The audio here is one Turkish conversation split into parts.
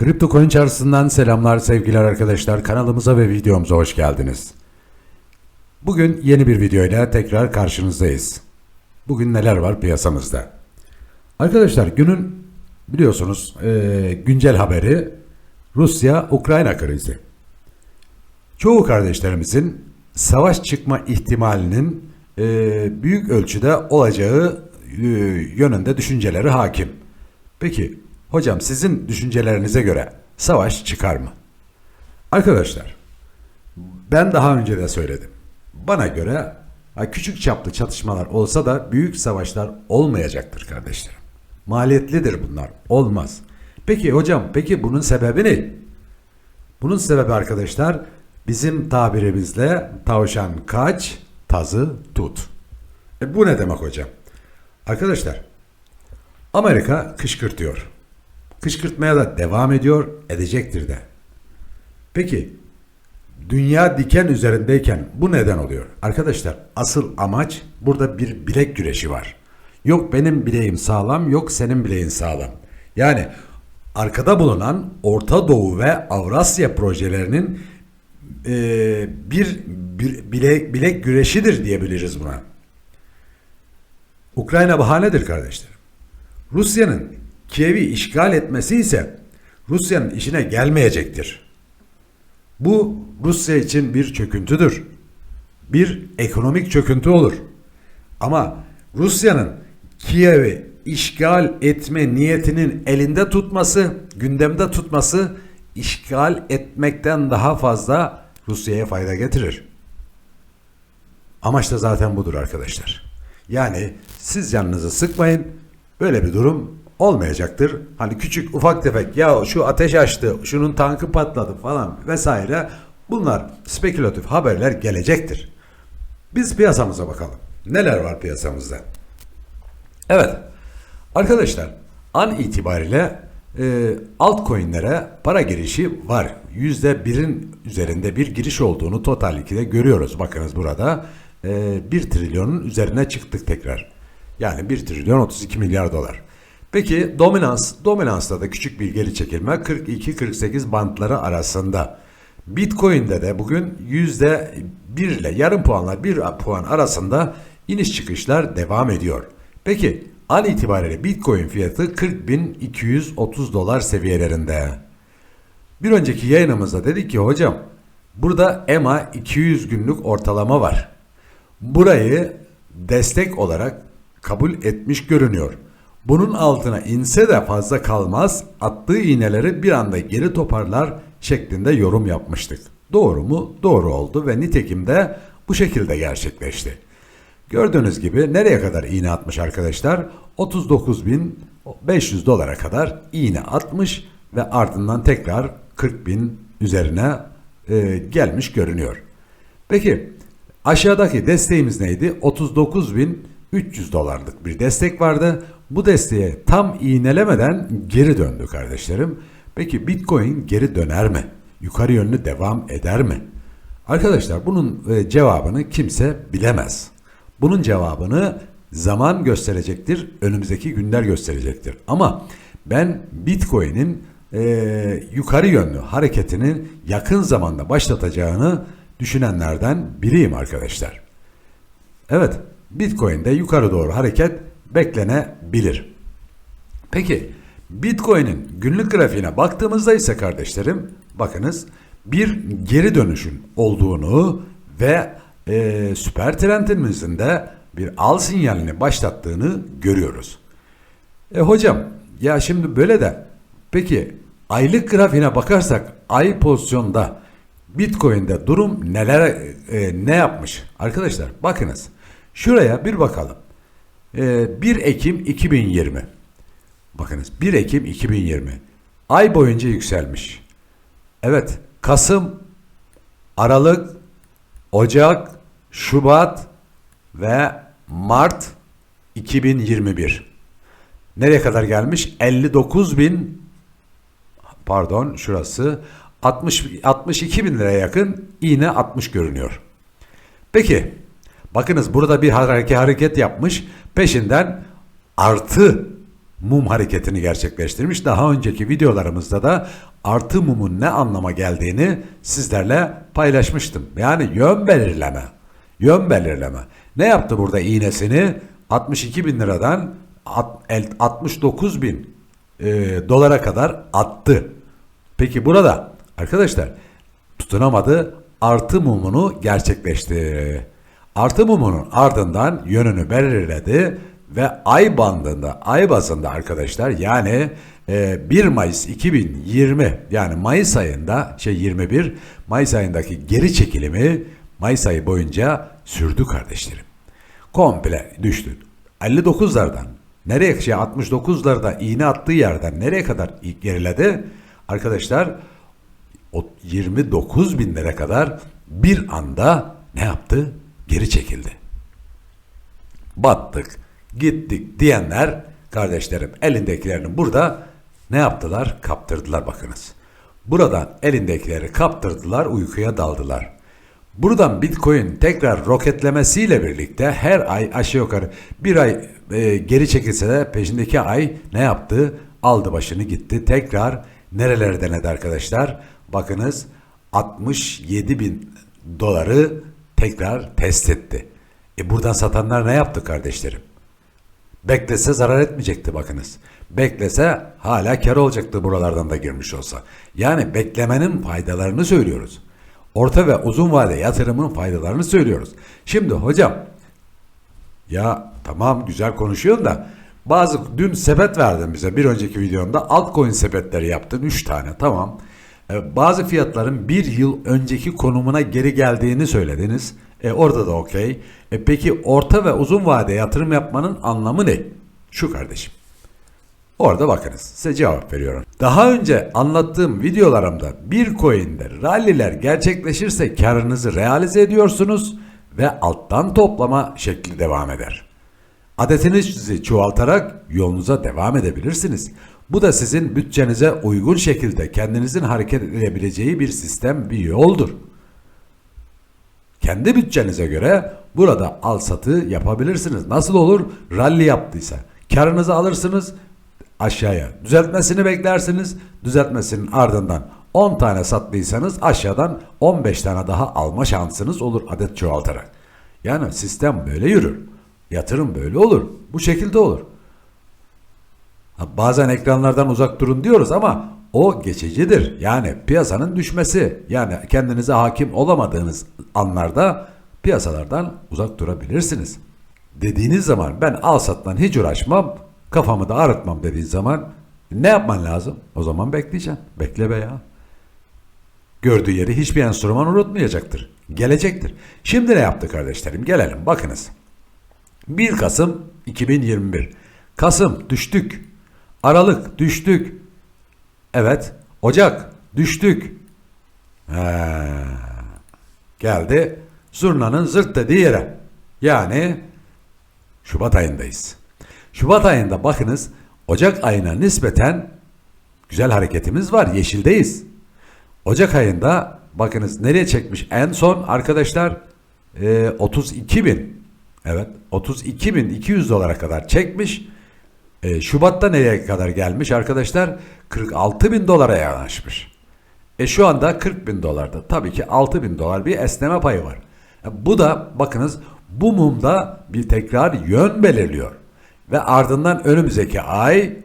Kripto Coin Çarşısı'ndan selamlar sevgiler arkadaşlar. Kanalımıza ve videomuza hoş geldiniz. Bugün yeni bir videoyla tekrar karşınızdayız. Bugün neler var piyasamızda? Arkadaşlar günün biliyorsunuz eee, güncel haberi Rusya-Ukrayna krizi. Çoğu kardeşlerimizin savaş çıkma ihtimalinin eee, büyük ölçüde olacağı eee, yönünde düşünceleri hakim. Peki hocam sizin düşüncelerinize göre savaş çıkar mı? Arkadaşlar ben daha önce de söyledim. Bana göre küçük çaplı çatışmalar olsa da büyük savaşlar olmayacaktır kardeşlerim. Maliyetlidir bunlar. Olmaz. Peki hocam peki bunun sebebi ne? Bunun sebebi arkadaşlar bizim tabirimizle tavşan kaç, tazı tut. E bu ne demek hocam? Arkadaşlar Amerika kışkırtıyor. Kışkırtmaya da devam ediyor, edecektir de. Peki dünya diken üzerindeyken bu neden oluyor? Arkadaşlar asıl amaç burada bir bilek güreşi var. Yok benim bileğim sağlam, yok senin bileğin sağlam. Yani arkada bulunan Orta Doğu ve Avrasya projelerinin eee, bir, bir bilek, bilek güreşidir diyebiliriz buna. Ukrayna bahanedir kardeşlerim. Rusya'nın Kiev'i işgal etmesi ise Rusya'nın işine gelmeyecektir. Bu Rusya için bir çöküntüdür. Bir ekonomik çöküntü olur. Ama Rusya'nın Kiev'i işgal etme niyetinin elinde tutması, gündemde tutması işgal etmekten daha fazla Rusya'ya fayda getirir. Amaç da zaten budur arkadaşlar. Yani siz canınızı sıkmayın. Öyle bir durum olmayacaktır. Hani küçük ufak tefek ya şu ateş açtı, şunun tankı patladı falan vesaire. Bunlar spekülatif haberler gelecektir. Biz piyasamıza bakalım. Neler var piyasamızda? Evet. Arkadaşlar an itibariyle e, altcoin'lere para girişi var. %1'in üzerinde bir giriş olduğunu Total 2'de görüyoruz. Bakınız burada e, 1 trilyonun üzerine çıktık tekrar. Yani 1 trilyon 32 milyar dolar. Peki dominans, dominansta da küçük bir geri çekilme 42-48 bantları arasında. Bitcoin'de de bugün yüzde bir ile yarım puanla bir puan arasında iniş çıkışlar devam ediyor. Peki an itibariyle Bitcoin fiyatı 40.230 dolar seviyelerinde. Bir önceki yayınımızda dedik ki hocam burada EMA 200 günlük ortalama var. Burayı destek olarak kabul etmiş görünüyor. Bunun altına inse de fazla kalmaz, attığı iğneleri bir anda geri toparlar şeklinde yorum yapmıştık. Doğru mu? Doğru oldu ve nitekim de bu şekilde gerçekleşti. Gördüğünüz gibi nereye kadar iğne atmış arkadaşlar? 39.500 dolara kadar iğne atmış ve ardından tekrar 40.000 üzerine e, gelmiş görünüyor. Peki aşağıdaki desteğimiz neydi? 39.300 dolarlık bir destek vardı. Bu desteğe tam iğnelemeden geri döndü kardeşlerim. Peki Bitcoin geri döner mi? Yukarı yönlü devam eder mi? Arkadaşlar bunun e, cevabını kimse bilemez. Bunun cevabını zaman gösterecektir, önümüzdeki günler gösterecektir. Ama ben Bitcoin'in e, yukarı yönlü hareketini yakın zamanda başlatacağını düşünenlerden biriyim arkadaşlar. Evet, Bitcoin'de yukarı doğru hareket beklenebilir. Peki, Bitcoin'in günlük grafiğine baktığımızda ise kardeşlerim, bakınız bir geri dönüşün olduğunu ve e, süper trendimizin de bir al sinyalini başlattığını görüyoruz. E hocam ya şimdi böyle de peki aylık grafiğine bakarsak ay pozisyonda Bitcoin'de durum neler e, ne yapmış? Arkadaşlar bakınız şuraya bir bakalım. E, 1 Ekim 2020 bakınız 1 Ekim 2020 ay boyunca yükselmiş. Evet Kasım, Aralık, Ocak, Şubat ve Mart 2021. Nereye kadar gelmiş? 59 bin pardon şurası 60 62 bin liraya yakın iğne 60 görünüyor. Peki bakınız burada bir hareket hareket yapmış peşinden artı mum hareketini gerçekleştirmiş. Daha önceki videolarımızda da artı mumun ne anlama geldiğini sizlerle paylaşmıştım. Yani yön belirleme. Yön belirleme. Ne yaptı burada iğnesini? 62 bin liradan alt- el- 69 bin e, dolara kadar attı. Peki burada arkadaşlar tutunamadı artı mumunu gerçekleşti. Artı mumunun ardından yönünü belirledi ve ay bandında, ay bazında arkadaşlar yani e, 1 Mayıs 2020 yani Mayıs ayında şey 21 Mayıs ayındaki geri çekilimi Mayıs ayı boyunca sürdü kardeşlerim. Komple düştü. 59'lardan nereye şey 69'larda iğne attığı yerden nereye kadar geriledi? Arkadaşlar o 29 bin lira kadar bir anda ne yaptı? Geri çekildi. Battık, gittik diyenler kardeşlerim elindekilerini burada ne yaptılar? Kaptırdılar bakınız. Buradan elindekileri kaptırdılar, uykuya daldılar. Buradan Bitcoin tekrar roketlemesiyle birlikte her ay aşağı yukarı bir ay e, geri çekilse de peşindeki ay ne yaptı? Aldı başını gitti. Tekrar nerelere denedi arkadaşlar? Bakınız 67 bin doları tekrar test etti. E buradan satanlar ne yaptı kardeşlerim? Beklese zarar etmeyecekti bakınız. Beklese hala kar olacaktı buralardan da girmiş olsa. Yani beklemenin faydalarını söylüyoruz. Orta ve uzun vade yatırımın faydalarını söylüyoruz. Şimdi hocam ya tamam güzel konuşuyorsun da bazı dün sepet verdin bize bir önceki videomda altcoin sepetleri yaptın 3 tane tamam. Ee, bazı fiyatların bir yıl önceki konumuna geri geldiğini söylediniz. E, orada da okey. E, peki orta ve uzun vade yatırım yapmanın anlamı ne? Şu kardeşim. Orada bakınız size cevap veriyorum. Daha önce anlattığım videolarımda bir coin'de ralliler gerçekleşirse karınızı realize ediyorsunuz ve alttan toplama şekli devam eder. Adetinizi çoğaltarak yolunuza devam edebilirsiniz. Bu da sizin bütçenize uygun şekilde kendinizin hareket edebileceği bir sistem, bir yoldur. Kendi bütçenize göre burada al satı yapabilirsiniz. Nasıl olur? Rally yaptıysa karınızı alırsınız aşağıya. Düzeltmesini beklersiniz. Düzeltmesinin ardından 10 tane sattıysanız aşağıdan 15 tane daha alma şansınız olur adet çoğaltarak. Yani sistem böyle yürür. Yatırım böyle olur. Bu şekilde olur. Bazen ekranlardan uzak durun diyoruz ama o geçicidir. Yani piyasanın düşmesi. Yani kendinize hakim olamadığınız anlarda piyasalardan uzak durabilirsiniz. Dediğiniz zaman ben al sattan hiç uğraşmam, kafamı da ağrıtmam dediğin zaman ne yapman lazım? O zaman bekleyeceksin. Bekle be ya. Gördüğü yeri hiçbir enstrüman unutmayacaktır. Gelecektir. Şimdi ne yaptı kardeşlerim? Gelelim bakınız. 1 Kasım 2021. Kasım düştük. Aralık düştük. Evet. Ocak düştük. He. Geldi. Zurnanın zırt dediği yere. Yani Şubat ayındayız. Şubat ayında bakınız Ocak ayına nispeten güzel hareketimiz var. Yeşildeyiz. Ocak ayında bakınız nereye çekmiş en son arkadaşlar e, 32 bin evet 32 bin 200 dolara kadar çekmiş. E, Şubat'ta nereye kadar gelmiş arkadaşlar 46 bin dolara yanaşmış. E şu anda 40 bin dolarda tabii ki 6 bin dolar bir esneme payı var. E, bu da bakınız bu mumda bir tekrar yön belirliyor. Ve ardından önümüzdeki ay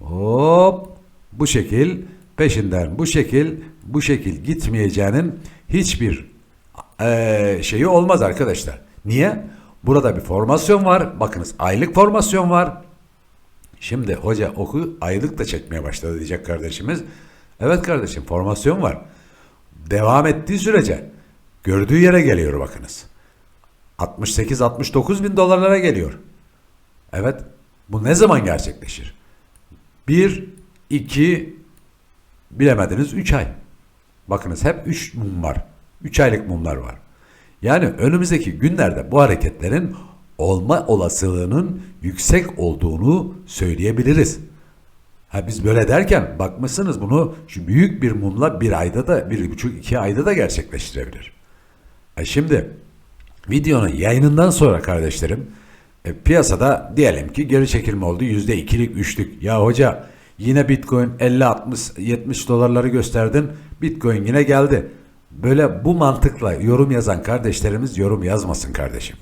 hop bu şekil peşinden bu şekil bu şekil gitmeyeceğinin hiçbir eee, şeyi olmaz arkadaşlar. Niye? Burada bir formasyon var. Bakınız aylık formasyon var. Şimdi hoca oku aylık da çekmeye başladı diyecek kardeşimiz. Evet kardeşim formasyon var. Devam ettiği sürece gördüğü yere geliyor bakınız. 68-69 bin dolarlara geliyor. Evet bu ne zaman gerçekleşir? 1, 2, bilemediniz 3 ay. Bakınız hep 3 mum var. 3 aylık mumlar var. Yani önümüzdeki günlerde bu hareketlerin olma olasılığının yüksek olduğunu söyleyebiliriz. Ha biz böyle derken bakmışsınız bunu şu büyük bir mumla bir ayda da bir buçuk iki ayda da gerçekleştirebilir. E şimdi videonun yayınından sonra kardeşlerim E, piyasada diyelim ki geri çekilme oldu yüzde ikilik üçlük. Ya hoca yine Bitcoin 50 60 70 dolarları gösterdin. Bitcoin yine geldi. Böyle bu mantıkla yorum yazan kardeşlerimiz yorum yazmasın kardeşim.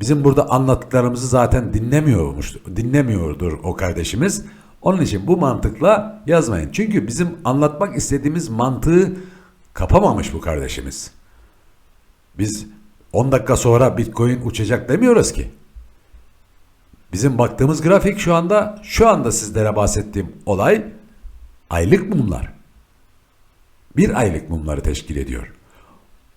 Bizim burada anlattıklarımızı zaten dinlemiyormuş, dinlemiyordur o kardeşimiz. Onun için bu mantıkla yazmayın. Çünkü bizim anlatmak istediğimiz mantığı kapamamış bu kardeşimiz. Biz 10 dakika sonra Bitcoin uçacak demiyoruz ki. Bizim baktığımız grafik şu anda şu anda sizlere bahsettiğim olay aylık mumlar. Bir aylık mumları teşkil ediyor.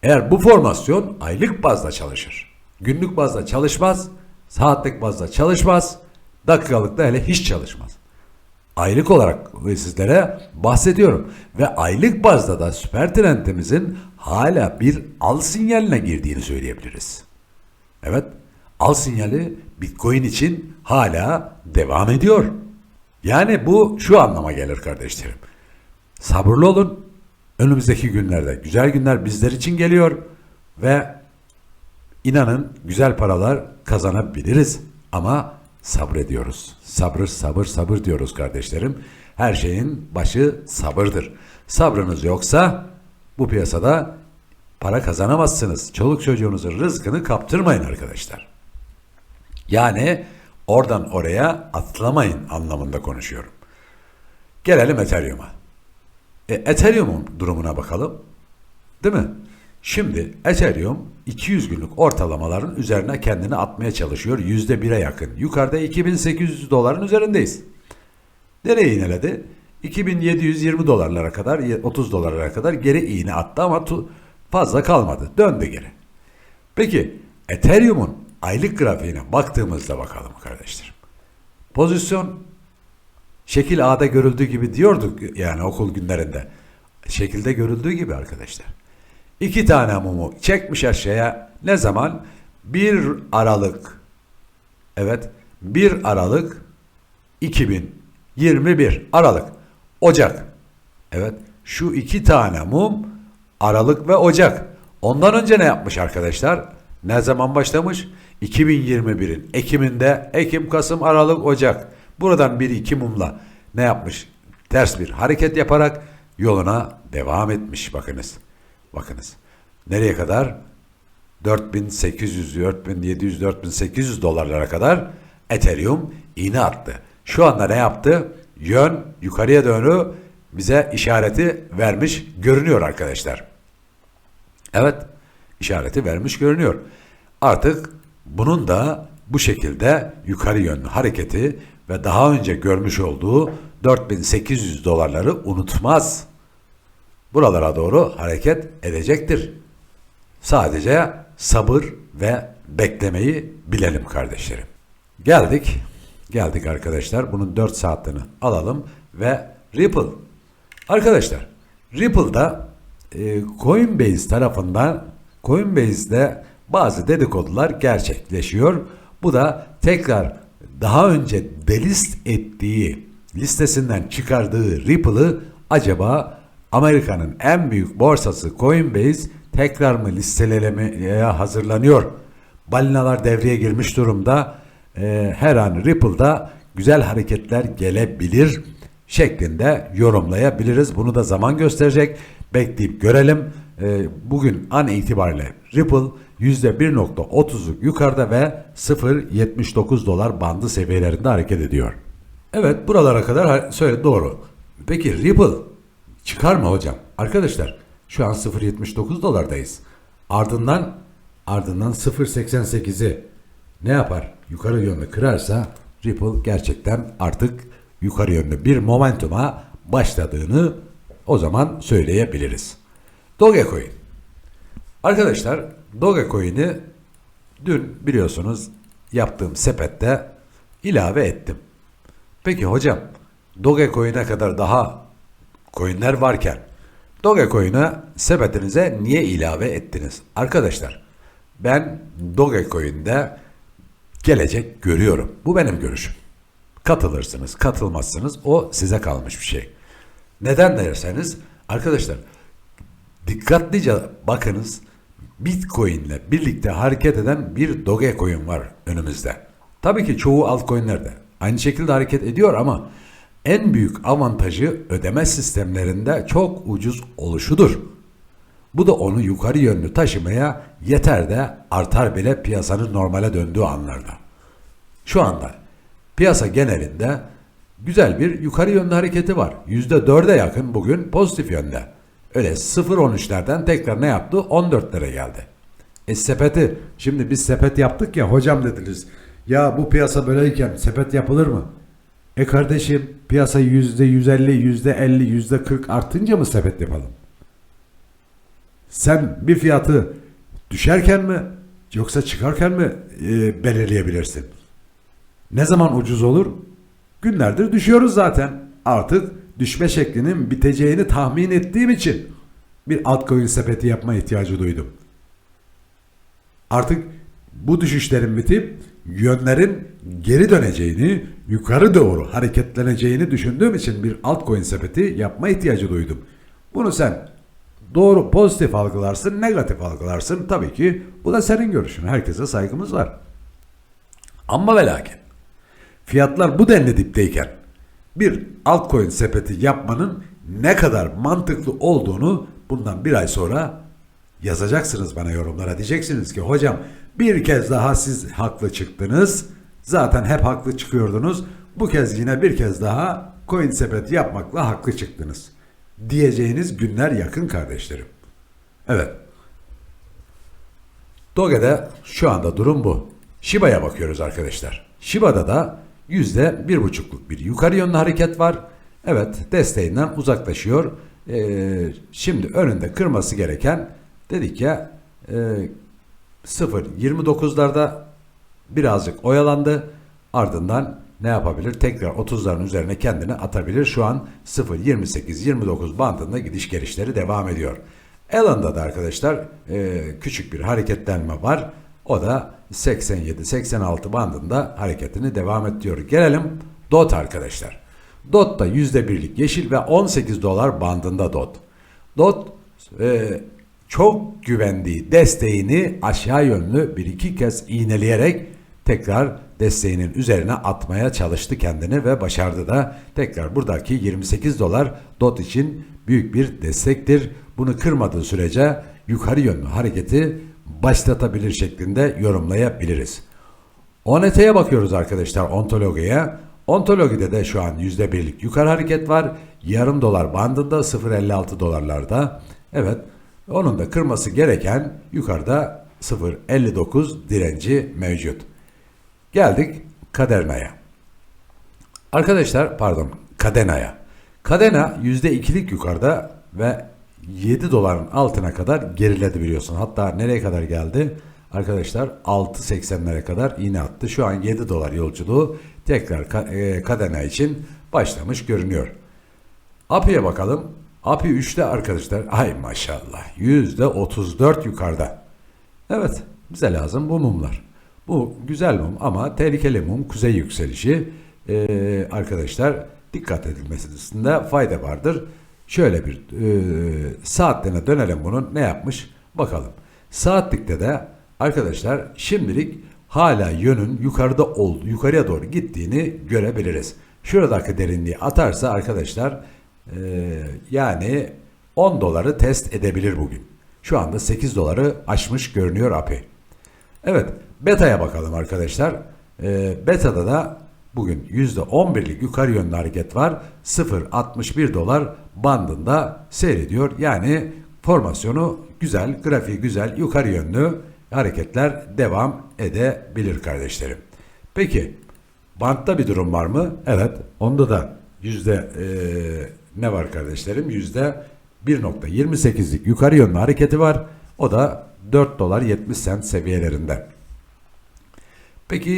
Eğer bu formasyon aylık bazda çalışır. Günlük bazda çalışmaz, saatlik bazda çalışmaz, dakikalıkta hele hiç çalışmaz. Aylık olarak sizlere bahsediyorum. Ve aylık bazda da süper trendimizin hala bir al sinyaline girdiğini söyleyebiliriz. Evet, al sinyali Bitcoin için hala devam ediyor. Yani bu şu anlama gelir kardeşlerim. Sabırlı olun. Önümüzdeki günlerde güzel günler bizler için geliyor ve inanın güzel paralar kazanabiliriz ama sabrediyoruz. Sabır sabır sabır diyoruz kardeşlerim. Her şeyin başı sabırdır. Sabrınız yoksa bu piyasada para kazanamazsınız. Çoluk çocuğunuzun rızkını kaptırmayın arkadaşlar. Yani oradan oraya atlamayın anlamında konuşuyorum. Gelelim Ethereum'a. E, Ethereum'un durumuna bakalım. Değil mi? Şimdi Ethereum 200 günlük ortalamaların üzerine kendini atmaya çalışıyor. %1'e yakın. Yukarıda 2800 doların üzerindeyiz. Nereye iğneledi? 2720 dolarlara kadar, 30 dolarlara kadar geri iğne attı ama fazla kalmadı. Döndü geri. Peki Ethereum'un aylık grafiğine baktığımızda bakalım kardeşlerim. Pozisyon şekil A'da görüldüğü gibi diyorduk yani okul günlerinde. Şekilde görüldüğü gibi arkadaşlar. İki tane mumu çekmiş aşağıya. Ne zaman? 1 Aralık. Evet. 1 Aralık 2021 Aralık. Ocak. Evet. Şu iki tane mum Aralık ve Ocak. Ondan önce ne yapmış arkadaşlar? Ne zaman başlamış? 2021'in Ekim'inde Ekim, Kasım, Aralık, Ocak. Buradan bir iki mumla ne yapmış? Ters bir hareket yaparak yoluna devam etmiş bakınız. Bakınız. Nereye kadar? 4800, 4700, 4800 dolarlara kadar Ethereum iğne attı. Şu anda ne yaptı? Yön yukarıya doğru bize işareti vermiş görünüyor arkadaşlar. Evet, işareti vermiş görünüyor. Artık bunun da bu şekilde yukarı yönlü hareketi ve daha önce görmüş olduğu 4800 dolarları unutmaz. Buralara doğru hareket edecektir. Sadece sabır ve beklemeyi bilelim kardeşlerim. Geldik. Geldik arkadaşlar. Bunun 4 saatini alalım ve Ripple. Arkadaşlar Ripple'da e, Coinbase tarafından Coinbase'de bazı dedikodular gerçekleşiyor. Bu da tekrar daha önce delist ettiği listesinden çıkardığı Ripple'ı acaba Amerika'nın en büyük borsası Coinbase tekrar mı listelemeye hazırlanıyor? Balinalar devreye girmiş durumda. Ee, her an Ripple'da güzel hareketler gelebilir şeklinde yorumlayabiliriz. Bunu da zaman gösterecek. Bekleyip görelim. Ee, bugün an itibariyle Ripple %1.30'luk yukarıda ve 0.79 dolar bandı seviyelerinde hareket ediyor. Evet buralara kadar söyle doğru. Peki Ripple çıkar mı hocam? Arkadaşlar şu an 0.79 dolardayız. Ardından ardından 0.88'i ne yapar? Yukarı yönlü kırarsa Ripple gerçekten artık yukarı yönlü bir momentuma başladığını o zaman söyleyebiliriz. Dogecoin. Arkadaşlar Dogecoin'i dün biliyorsunuz yaptığım sepette ilave ettim. Peki hocam Dogecoin'e kadar daha coinler varken Dogecoin'e sepetinize niye ilave ettiniz? Arkadaşlar ben Dogecoin'de gelecek görüyorum. Bu benim görüşüm. Katılırsınız, katılmazsınız o size kalmış bir şey. Neden derseniz arkadaşlar dikkatlice bakınız Bitcoin ile birlikte hareket eden bir Dogecoin var önümüzde. Tabii ki çoğu altcoin'ler de aynı şekilde hareket ediyor ama en büyük avantajı ödeme sistemlerinde çok ucuz oluşudur. Bu da onu yukarı yönlü taşımaya yeter de artar bile piyasanın normale döndüğü anlarda. Şu anda piyasa genelinde güzel bir yukarı yönlü hareketi var. %4'e yakın bugün pozitif yönde. Öyle 0.13'lerden tekrar ne yaptı? 14'lere geldi. E sepeti, şimdi biz sepet yaptık ya hocam dediniz. Ya bu piyasa böyleyken sepet yapılır mı? E kardeşim piyasa %150, %50, %40 artınca mı sepet yapalım? Sen bir fiyatı düşerken mi yoksa çıkarken mi e, belirleyebilirsin? Ne zaman ucuz olur? Günlerdir düşüyoruz zaten. Artık düşme şeklinin biteceğini tahmin ettiğim için bir altcoin sepeti yapma ihtiyacı duydum. Artık bu düşüşlerin bitip yönlerin geri döneceğini, yukarı doğru hareketleneceğini düşündüğüm için bir altcoin sepeti yapma ihtiyacı duydum. Bunu sen doğru pozitif algılarsın, negatif algılarsın. Tabii ki bu da senin görüşün. Herkese saygımız var. Ama ve lakin fiyatlar bu denli dipteyken bir altcoin sepeti yapmanın ne kadar mantıklı olduğunu bundan bir ay sonra yazacaksınız bana yorumlara. Diyeceksiniz ki hocam bir kez daha siz haklı çıktınız. Zaten hep haklı çıkıyordunuz. Bu kez yine bir kez daha coin sepeti yapmakla haklı çıktınız. Diyeceğiniz günler yakın kardeşlerim. Evet. Doge'de şu anda durum bu. Shiba'ya bakıyoruz arkadaşlar. Shiba'da da yüzde bir buçukluk bir yukarı yönlü hareket var. Evet desteğinden uzaklaşıyor. Ee, şimdi önünde kırması gereken dedik ya e, 0.29'larda birazcık oyalandı. Ardından ne yapabilir? Tekrar 30'ların üzerine kendini atabilir. Şu an 0.28-29 bandında gidiş gelişleri devam ediyor. Ellen'da da arkadaşlar e, küçük bir hareketlenme var. O da 87-86 bandında hareketini devam ediyor. Gelelim DOT arkadaşlar. DOT da %1'lik yeşil ve 18 dolar bandında DOT. DOT e, çok güvendiği desteğini aşağı yönlü bir iki kez iğneleyerek tekrar desteğinin üzerine atmaya çalıştı kendini ve başardı da tekrar buradaki 28 dolar DOT için büyük bir destektir. Bunu kırmadığı sürece yukarı yönlü hareketi başlatabilir şeklinde yorumlayabiliriz. ONT'ye bakıyoruz arkadaşlar ontologiye. Ontologide de şu an %1'lik yukarı hareket var. Yarım dolar bandında 0.56 dolarlarda. Evet onun da kırması gereken yukarıda 0.59 direnci mevcut. Geldik Kaderna'ya. Arkadaşlar pardon Kadena'ya. Kadena %2'lik yukarıda ve 7 doların altına kadar geriledi biliyorsun. Hatta nereye kadar geldi? Arkadaşlar 6.80'lere kadar iğne attı. Şu an 7 dolar yolculuğu tekrar e, Kadena için başlamış görünüyor. API'ye bakalım. API 3'te arkadaşlar ay maşallah %34 yukarıda. Evet bize lazım bu mumlar. Bu güzel mum ama tehlikeli mum kuzey yükselişi ee, arkadaşlar dikkat edilmesinde fayda vardır. Şöyle bir e, saatlerine dönelim bunun ne yapmış bakalım. Saatlikte de arkadaşlar şimdilik hala yönün yukarıda oldu, yukarıya doğru gittiğini görebiliriz. Şuradaki derinliği atarsa arkadaşlar e, yani 10 doları test edebilir bugün. Şu anda 8 doları aşmış görünüyor API. Evet beta'ya bakalım arkadaşlar. E, beta'da da bugün %11'lik yukarı yönlü hareket var. 0.61 dolar bandında seyrediyor. Yani formasyonu güzel, grafiği güzel, yukarı yönlü hareketler devam edebilir kardeşlerim. Peki bantta bir durum var mı? Evet. Onda da yüzde e, ne var kardeşlerim? Yüzde 1.28'lik yukarı yönlü hareketi var. O da 4 dolar 70 sent seviyelerinde. Peki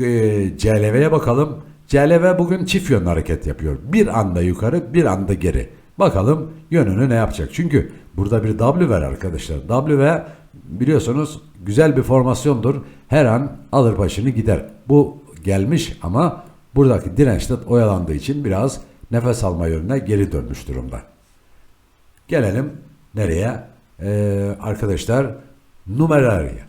e, CLV'ye bakalım. CLV bugün çift yönlü hareket yapıyor. Bir anda yukarı bir anda geri. Bakalım yönünü ne yapacak. Çünkü burada bir W var arkadaşlar. W biliyorsunuz güzel bir formasyondur. Her an alır başını gider. Bu gelmiş ama buradaki dirençte oyalandığı için biraz nefes alma yönüne geri dönmüş durumda. Gelelim nereye? Ee, arkadaşlar Numeraria.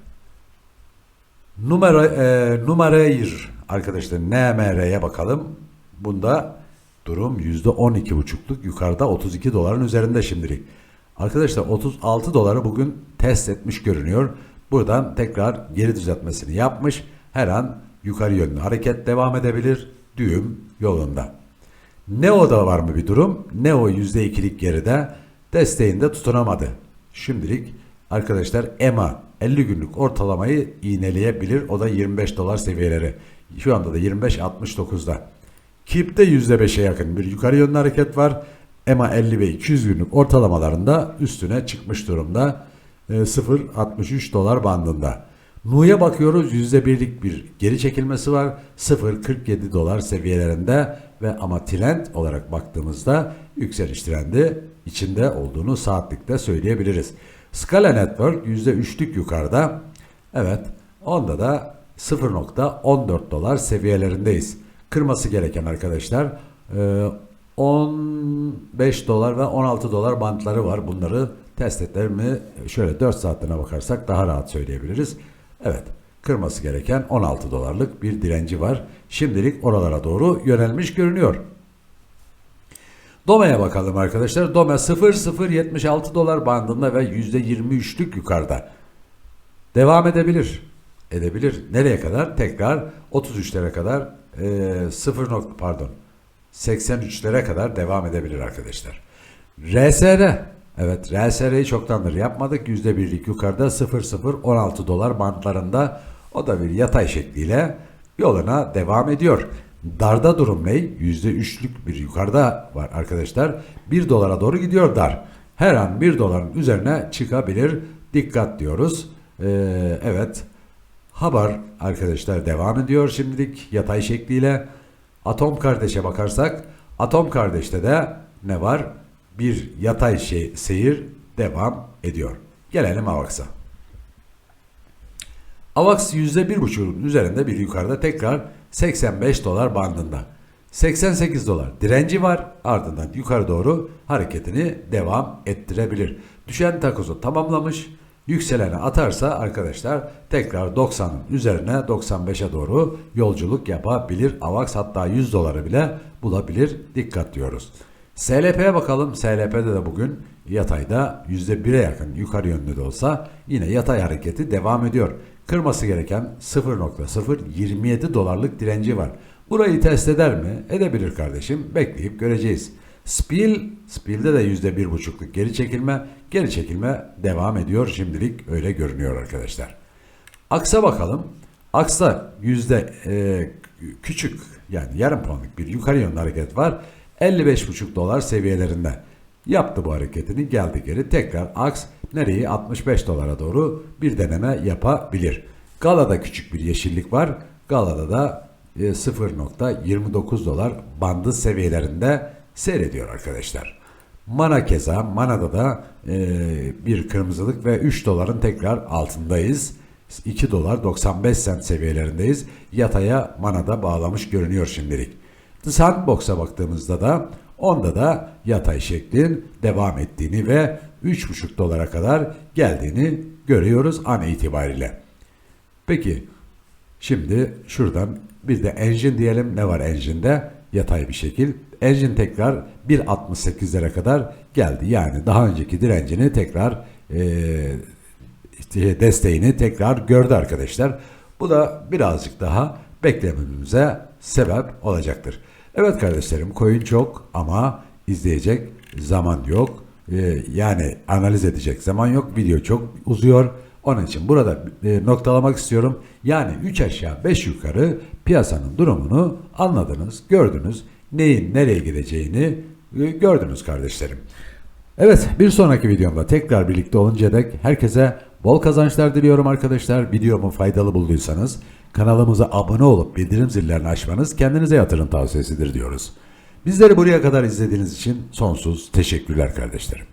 Numara, e, numarayır arkadaşlar NMR'ye bakalım. Bunda durum %12,5'luk yukarıda 32 doların üzerinde şimdilik. Arkadaşlar 36 doları bugün test etmiş görünüyor. Buradan tekrar geri düzeltmesini yapmış. Her an yukarı yönlü hareket devam edebilir. Düğüm yolunda. Neo'da var mı bir durum? Neo %2'lik geride desteğinde tutunamadı. Şimdilik arkadaşlar EMA 50 günlük ortalamayı iğneleyebilir. O da 25 dolar seviyeleri. Şu anda da 25.69'da. KIP'te %5'e yakın bir yukarı yönlü hareket var. EMA 50 ve 200 günlük ortalamalarında üstüne çıkmış durumda. E, 0.63 dolar bandında. NU'ya bakıyoruz %1'lik bir geri çekilmesi var. 0.47 dolar seviyelerinde ve ama trend olarak baktığımızda yükseliş trendi içinde olduğunu saatlikte söyleyebiliriz. Scala Network %3'lük yukarıda. Evet onda da 0.14 dolar seviyelerindeyiz. Kırması gereken arkadaşlar e, 15 dolar ve 16 dolar bantları var. Bunları test eder mi? Şöyle 4 saatlerine bakarsak daha rahat söyleyebiliriz. Evet kırması gereken 16 dolarlık bir direnci var. Şimdilik oralara doğru yönelmiş görünüyor. Dome'ye bakalım arkadaşlar. Dome 0.076 dolar bandında ve %23'lük yukarıda. Devam edebilir. Edebilir. Nereye kadar? Tekrar 33'lere kadar e, 0. nokta- pardon 83'lere kadar devam edebilir arkadaşlar. RSR Evet RSR'yi çoktandır yapmadık. %1'lik yukarıda 0.016 dolar bantlarında o da bir yatay şekliyle yoluna devam ediyor. Darda durum ne? %3'lük bir yukarıda var arkadaşlar. 1 dolara doğru gidiyor dar. Her an 1 doların üzerine çıkabilir. Dikkat diyoruz. Ee, evet. Haber arkadaşlar devam ediyor şimdilik yatay şekliyle. Atom kardeşe bakarsak Atom kardeşte de ne var? Bir yatay şey, seyir devam ediyor. Gelelim AVAX'a. AVAX %1,5'un üzerinde bir yukarıda tekrar 85 dolar bandında. 88 dolar direnci var ardından yukarı doğru hareketini devam ettirebilir. Düşen takozu tamamlamış. Yükselene atarsa arkadaşlar tekrar 90'ın üzerine 95'e doğru yolculuk yapabilir. AVAX hatta 100 doları bile bulabilir. Dikkat diyoruz. SLP'ye bakalım. SLP'de de bugün yatayda %1'e yakın yukarı yönlü de olsa yine yatay hareketi devam ediyor. Kırması gereken 0.027 dolarlık direnci var. Burayı test eder mi? Edebilir kardeşim. Bekleyip göreceğiz. Spiel, Spiel'de de %1.5'luk geri çekilme, geri çekilme devam ediyor. Şimdilik öyle görünüyor arkadaşlar. Aks'a bakalım. Aks'ta yüzde e, küçük yani yarım puanlık bir yukarı yönlü hareket var. 55,5 dolar seviyelerinde. Yaptı bu hareketini geldi geri tekrar Aks nereyi 65 dolara doğru bir deneme yapabilir. Gala'da küçük bir yeşillik var. Gala'da da e, 0.29 dolar bandı seviyelerinde seyrediyor arkadaşlar. Mana keza Mana'da da e, bir kırmızılık ve 3 doların tekrar altındayız. 2 dolar 95 sent seviyelerindeyiz. Yataya Mana'da bağlamış görünüyor şimdilik. The Sandbox'a baktığımızda da onda da yatay şeklin devam ettiğini ve 3,5 dolara kadar geldiğini görüyoruz an itibariyle. Peki şimdi şuradan bir de engine diyelim. Ne var engine'de? Yatay bir şekil. Engine tekrar 1.68'lere kadar geldi. Yani daha önceki direncini tekrar işte desteğini tekrar gördü arkadaşlar. Bu da birazcık daha beklememize sebep olacaktır. Evet kardeşlerim coin çok ama izleyecek zaman yok. Ee, yani analiz edecek zaman yok. Video çok uzuyor. Onun için burada e, noktalamak istiyorum. Yani 3 aşağı 5 yukarı piyasanın durumunu anladınız, gördünüz. Neyin nereye gideceğini e, gördünüz kardeşlerim. Evet bir sonraki videomda tekrar birlikte oluncaya dek herkese bol kazançlar diliyorum arkadaşlar. Videomu faydalı bulduysanız kanalımıza abone olup bildirim zillerini açmanız kendinize yatırım tavsiyesidir diyoruz. Bizleri buraya kadar izlediğiniz için sonsuz teşekkürler kardeşlerim.